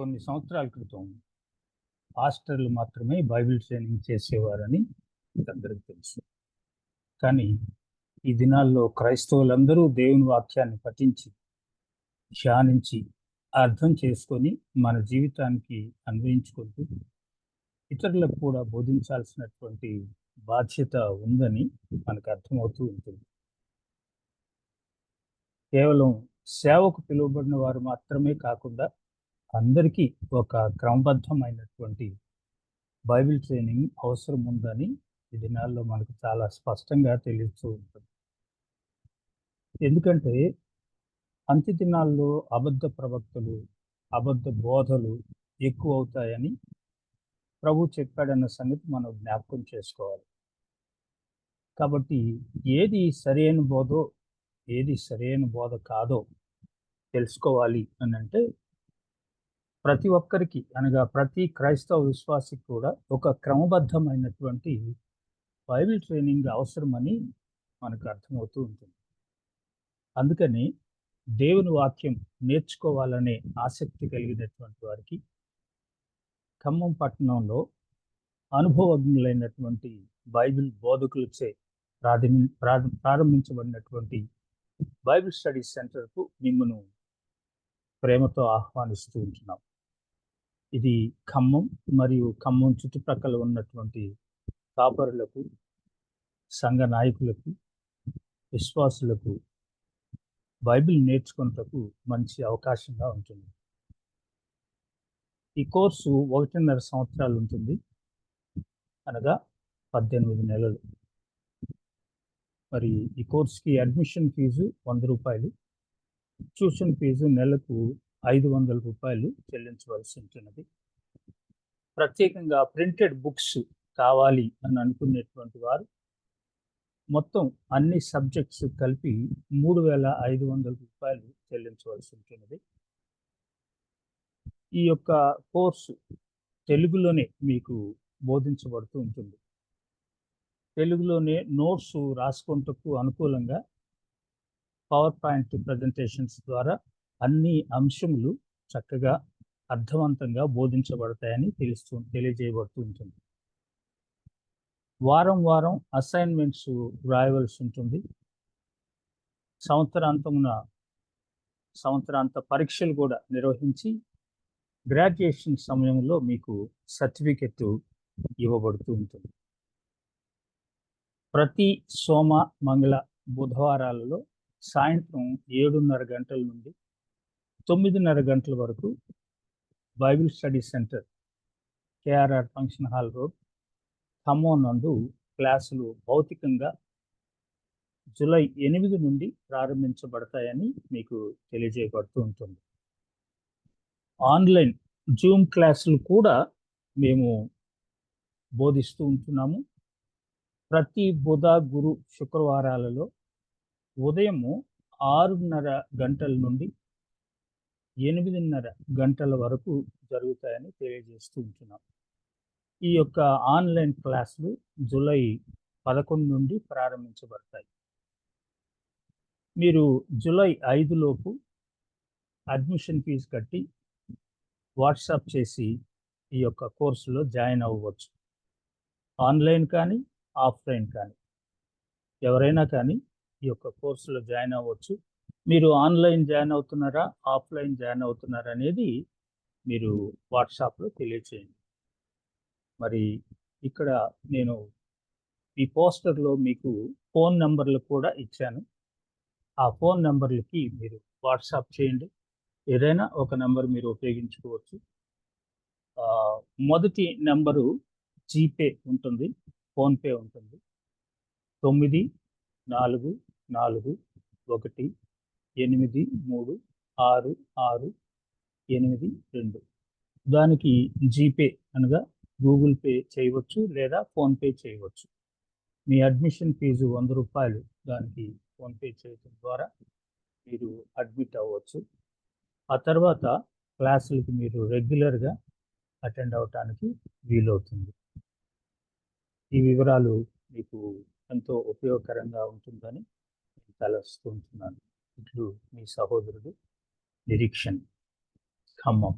కొన్ని సంవత్సరాల క్రితం పాస్టర్లు మాత్రమే బైబిల్ ట్రైనింగ్ చేసేవారని మీకు అందరికీ తెలుసు. కానీ ఈ దినాల్లో క్రైస్తవులందరూ దేవుని వాక్యాన్ని పఠించి ధ్యానించి అర్థం చేసుకొని మన జీవితానికి అన్వయించుకుంటూ ఇతరులకు కూడా బోధించాల్సినటువంటి బాధ్యత ఉందని మనకు అర్థమవుతూ ఉంటుంది. కేవలం సేవకు పిలువబడిన వారు మాత్రమే కాకుండా అందరికీ ఒక క్రమబద్ధమైనటువంటి బైబిల్ ట్రైనింగ్ అవసరం ఉందని ఈ దినాల్లో మనకు చాలా స్పష్టంగా తెలుస్తూ ఉంటుంది. ఎందుకంటే అంత్య దినాల్లో అబద్ధ ప్రవక్తలు అబద్ధ బోధలు ఎక్కువ అవుతాయని ప్రభు చెప్పాడన్న సంగతి మనం జ్ఞాపకం చేసుకోవాలి. కాబట్టి ఏది సరైన బోధో ఏది సరైన బోధ కాదో తెలుసుకోవాలి అని అంటే ప్రతి ఒక్కరికి అనగా ప్రతి క్రైస్తవ విశ్వాసికి కూడా ఒక క్రమబద్ధమైనటువంటి బైబిల్ ట్రైనింగ్ అవసరమని మనకు అర్థమవుతూ ఉంటుంది. అందుకని దేవుని వాక్యం నేర్చుకోవాలనే ఆసక్తి కలిగినటువంటి వారికి ఖమ్మం పట్టణంలో అనుభవజ్ఞులైనటువంటి బైబిల్ బోధకులచే ప్రాథమి ప్రారంభించబడినటువంటి బైబిల్ స్టడీస్ సెంటర్కు మిమ్మను ప్రేమతో ఆహ్వానిస్తూ ఉంటున్నాం. ఇది ఖమ్మం మరియు ఖమ్మం చుట్టుప్రక్కల ఉన్నటువంటి కాపరులకు సంఘ నాయకులకు విశ్వాసులకు బైబిల్ నేర్చుకున్నటకు మంచి అవకాశంగా ఉంటుంది. ఈ కోర్సు ఒకటిన్నర సంవత్సరాలు ఉంటుంది. అనగా పద్దెనిమిది నెలలు. మరి ఈ కోర్సుకి అడ్మిషన్ ఫీజు వంద రూపాయలు. ట్యూషన్ ఫీజు నెలకు ఐదు వందల రూపాయలు చెల్లించవలసి ఉంటున్నది. ప్రత్యేకంగా ప్రింటెడ్ బుక్స్ కావాలి అని అనుకునేటువంటి వారు మొత్తం అన్ని సబ్జెక్ట్స్ కలిపి మూడు వేల ఐదు వందల రూపాయలు చెల్లించవలసి ఉంటున్నది. ఈ యొక్క కోర్సు తెలుగులోనే మీకు బోధించబడుతూ ఉంటుంది. తెలుగులోనే నోట్స్ రాసుకుంటకు అనుకూలంగా పవర్ పాయింట్ ప్రజెంటేషన్స్ ద్వారా అన్ని అంశములు చక్కగా అర్థవంతంగా బోధించబడతాయని తెలుస్తూ తెలియజేయబడుతూ ఉంటుంది. వారం వారం అసైన్మెంట్స్ వ్రాయవలసి ఉంటుంది. సంవత్సరాంతమున సంవత్సరాంత పరీక్షలు కూడా నిర్వహించి గ్రాడ్యుయేషన్ సమయంలో మీకు సర్టిఫికెట్ ఇవ్వబడుతూ ఉంటుంది. ప్రతి సోమ మంగళ బుధవారాలలో సాయంత్రం ఏడున్నర గంటల నుండి తొమ్మిదిన్నర గంటల వరకు Bible study center KRR function hall road Khammam నందు క్లాసులు భౌతికంగా జూలై ఎనిమిది నుండి ప్రారంభించబడతాయని మీకు తెలియజేయబడుతూ ఉంటుంది. ఆన్లైన్ జూమ్ క్లాసులు కూడా మేము బోధిస్తూ ఉంటున్నాము. ప్రతి బుధ గురు శుక్రవారాలలో ఉదయము ఆరున్నర గంటల నుండి ఎనిమిదిన్నర గంటల వరకు జరుగుతాయని తెలియజేస్తూ ఉంటున్నాం. ఈ యొక్క ఆన్లైన్ క్లాసులు జూలై పదకొండు నుండి ప్రారంభించబడతాయి. మీరు జూలై ఐదులోపు అడ్మిషన్ ఫీజు కట్టి వాట్సాప్ చేసి ఈ యొక్క కోర్సులో జాయిన్ అవ్వచ్చు. ఆన్లైన్ కానీ ఆఫ్లైన్ కానీ. ఎవరైనా కానీ ఈ యొక్క కోర్సులో జాయిన్ అవ్వచ్చు. మీరు ఆన్లైన్ జాయిన్ అవుతున్నారా? ఆఫ్లైన్ జాయిన్ అవుతున్నారా? అనేది మీరు వాట్సాప్లో తెలియచేయండి. మరి ఇక్కడ నేను ఈ పోస్టర్లో మీకు ఫోన్ నెంబర్లు కూడా ఇచ్చాను. ఆ ఫోన్ నెంబర్లకి మీరు వాట్సాప్ చేయండి. ఏదైనా ఒక నెంబర్ మీరు ఉపయోగించుకోవచ్చు. మొదటి నెంబరు జీపే ఉంటుంది. ఫోన్పే ఉంటుంది. తొమ్మిది నాలుగు నాలుగు ఒకటి ఎనిమిది మూడు ఆరు ఆరు ఎనిమిది రెండు. దానికి జీపే అనగా గూగుల్ పే చేయవచ్చు లేదా ఫోన్పే చేయవచ్చు. మీ అడ్మిషన్ ఫీజు వంద రూపాయలు దానికి ఫోన్పే చేయడం ద్వారా మీరు అడ్మిట్ అవ్వచ్చు. ఆ తర్వాత క్లాసులకి మీరు రెగ్యులర్గా అటెండ్ అవటానికి వీలవుతుంది. ఈ వివరాలు మీకు ఎంతో ఉపయోగకరంగా ఉంటుందని తలస్తుంటున్నాను ఇట్లు మీ సహోదరుడు నిరీక్షణ్ ఖమ్మం